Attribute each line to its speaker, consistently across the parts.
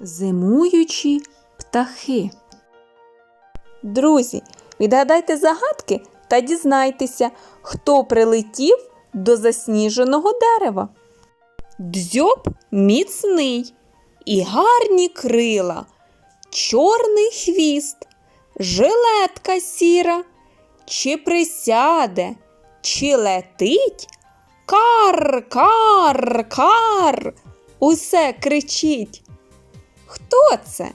Speaker 1: Зимуючі птахи. Друзі, відгадайте загадки та дізнайтеся, хто прилетів до засніженого дерева. Дзьоб міцний і гарні крила, чорний хвіст, жилетка сіра, чи присяде, чи летить, кар, кар, кар, усе кричить. Хто це?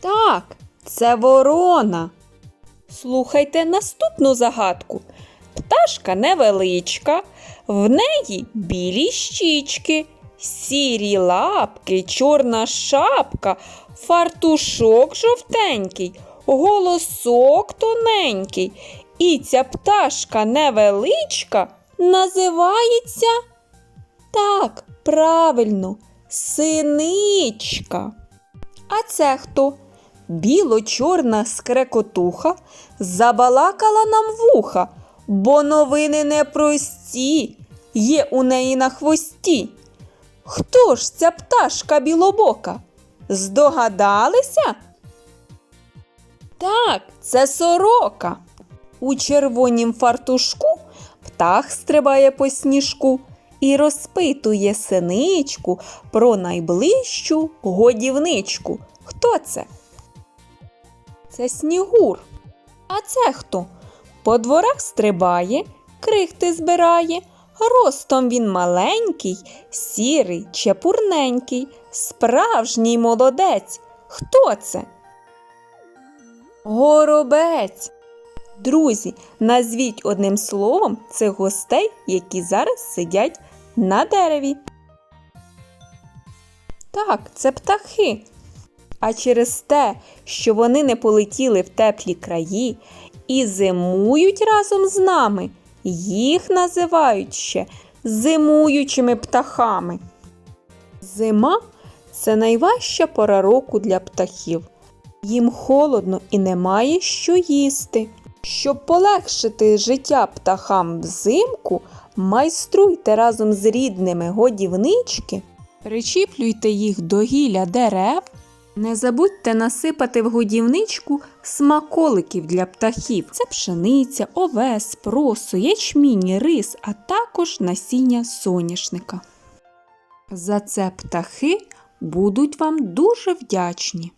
Speaker 1: Так, це ворона. Слухайте наступну загадку. Пташка невеличка, в неї білі щічки, сірі лапки, чорна шапка, фартушок жовтенький, голосок тоненький. І ця пташка невеличка називається так, правильно, синичка. А це хто? Біло-чорна скрекотуха забалакала нам вуха, бо новини непрості є у неї на хвості. Хто ж ця пташка білобока? Здогадалися? Так, це сорока. У червонім фартушку птах стрибає по сніжку і розпитує синичку про найближчу годівничку. Хто це? Це снігур. А це хто? По дворах стрибає, крихти збирає. Ростом він маленький, сірий, чепурненький, справжній молодець. Хто це? Горобець. Друзі, назвіть одним словом цих гостей, які зараз сидять на дереві. Так, це птахи. А через те, що вони не полетіли в теплі краї і зимують разом з нами, їх називають ще зимуючими птахами. Зима це найважча пора року для птахів. Їм холодно і немає що їсти. Щоб полегшити життя птахам взимку, майструйте разом з рідними годівнички, причіплюйте їх до гілля дерев. Не забудьте насипати в годівничку смаколиків для птахів. Це пшениця, овес, просо, ячмінь, рис, а також насіння соняшника. За це птахи будуть вам дуже вдячні.